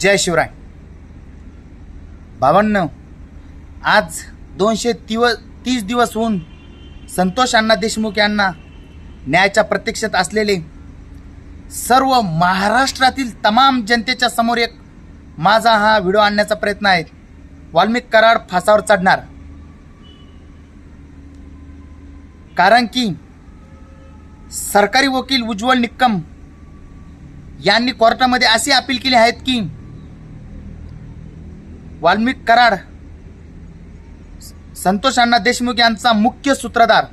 जय शिवराय. बावन्न आज दोनशे तिव तीस दिवस होऊन संतोष अण्णा देशमुख यांना न्यायाच्या प्रतीक्षेत असलेले सर्व महाराष्ट्रातील तमाम जनतेच्या समोर एक माझा हा व्हिडिओ आणण्याचा प्रयत्न आहे. वाल्मिक कराड फासावर चढणार. कारण की सरकारी वकील उज्ज्वल निक्कम यांनी कोर्टामध्ये असे अपील केले आहेत की वाल्मिक कराड संतोष अण्णा देशमुख यांचा मुख्य सूत्रधार.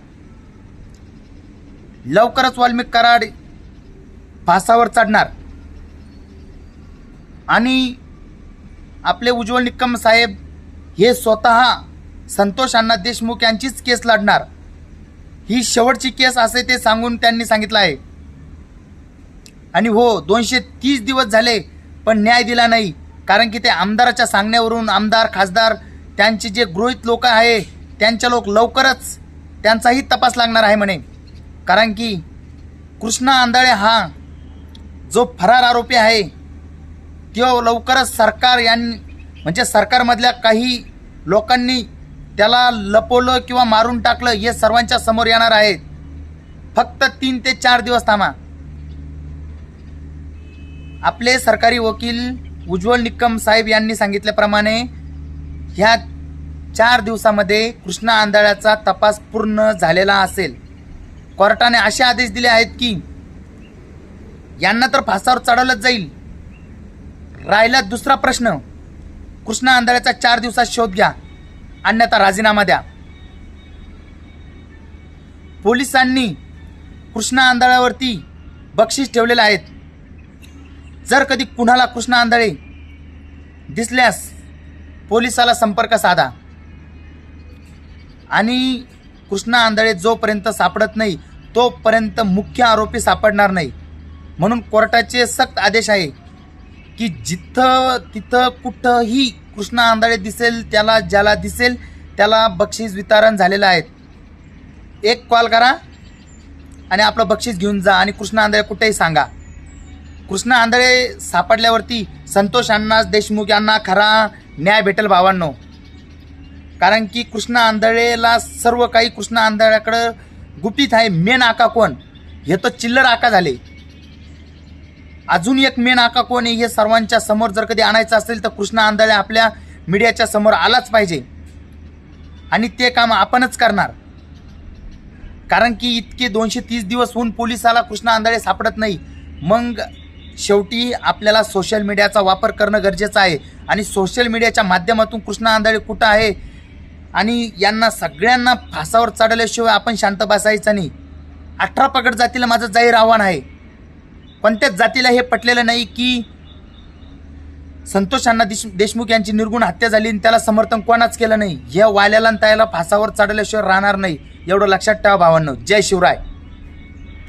लवकरच वाल्मिक कराड फासावर चढणार. आणि आपले उज्ज्वल निक्कम साहेब हे स्वतः संतोष अण्णा देशमुख यांचीच केस लढणार. ही शेवटची केस असे ते सांगून त्यांनी सांगितलं आहे. आणि हो दोनशे तीस दिवस झाले पण न्याय दिला नाही. कारण की ते आमदाराच्या सांगण्यावरून आमदार खासदार त्यांचे जे गृहित लोक आहे त्यांच्या लोक लवकरच त्यांचाही तपास लागणार आहे म्हणे. कारण की कृष्णा आंधळे हा जो फरार आरोपी आहे तो लवकरच सरकार यां म्हणजे सरकारमधल्या काही लोकांनी त्याला लपवलं किंवा मारून टाकलं हे सर्वांच्या समोर येणार आहे. फक्त तीन ते चार दिवस थांबा. आपले सरकारी वकील उज्ज्वल निक्कम साहेब यांनी सांगितल्याप्रमाणे ह्या चार दिवसामध्ये कृष्णा आंधळ्याचा तपास पूर्ण झालेला असेल. कोर्टाने असे आदेश दिले आहेत की यांना तर फासावर चढवलंच जाईल. राहिला दुसरा प्रश्न कृष्णा आंधळ्याचा चार दिवसात शोध घ्या अन्यथा राजीनामा द्या. पोलिसांनी कृष्णा आंधळ्यावरती बक्षीस ठेवलेले आहेत. जर कधी कुणाला कृष्णा आंधळे दिसल्यास पोलिसाला संपर्क साधा. आणि कृष्णा आंधळे जोपर्यंत सापडत नाही तोपर्यंत मुख्य आरोपी सापडणार नाही. म्हणून कोर्टाचे सक्त आदेश आहे की जिथं तिथं कुठंही कृष्णा आंधळे दिसेल त्याला ज्याला दिसेल त्याला बक्षीस वितरण झालेलं आहे. एक कॉल करा आणि आपलं बक्षीस घेऊन जा आणि कृष्णा आंधळे कुठेही सांगा. कृष्णा आंधळे सापडल्यावरती संतोष अण्णा देशमुख यांना खरा न्याय भेटेल भावांनो. कारण की कृष्णा आंधळेला सर्व काही कृष्णा आंधळ्याकडं गुपित आहे. मेन आका कोण? हे तर चिल्लर आका झाले. अजून एक मेन आका कोण आहे? हे सर्वांच्या समोर जर कधी आणायचं असेल तर कृष्णा आंधळे आपल्या मीडियाच्या समोर आलाच पाहिजे. आणि ते काम आपणच करणार. कारण की इतके दोनशे तीस दिवस होऊन पोलिसाला कृष्णा आंधळे सापडत नाही. मग शेवटी आपल्याला सोशल मीडियाचा वापर करणं गरजेचं आहे. आणि सोशल मीडियाच्या माध्यमातून कृष्णा आंधळे कुठं आहे? आणि यांना सगळ्यांना फासावर चढवल्याशिवाय आपण शांत बसायचं नाही. अठरा पगड जातीला माझं जाहीर आव्हान आहे. कोणत्याच जातीला हे पटलेलं नाही की संतोष अण्णा देश देशमुख यांची निर्गुण हत्या झाली आणि त्याला समर्थन कोणाच केलं नाही? या वाल्याला आणि त्याला फासावर चढवल्याशिवाय राहणार नाही. एवढं लक्षात ठेवा भावांनो. जय शिवराय.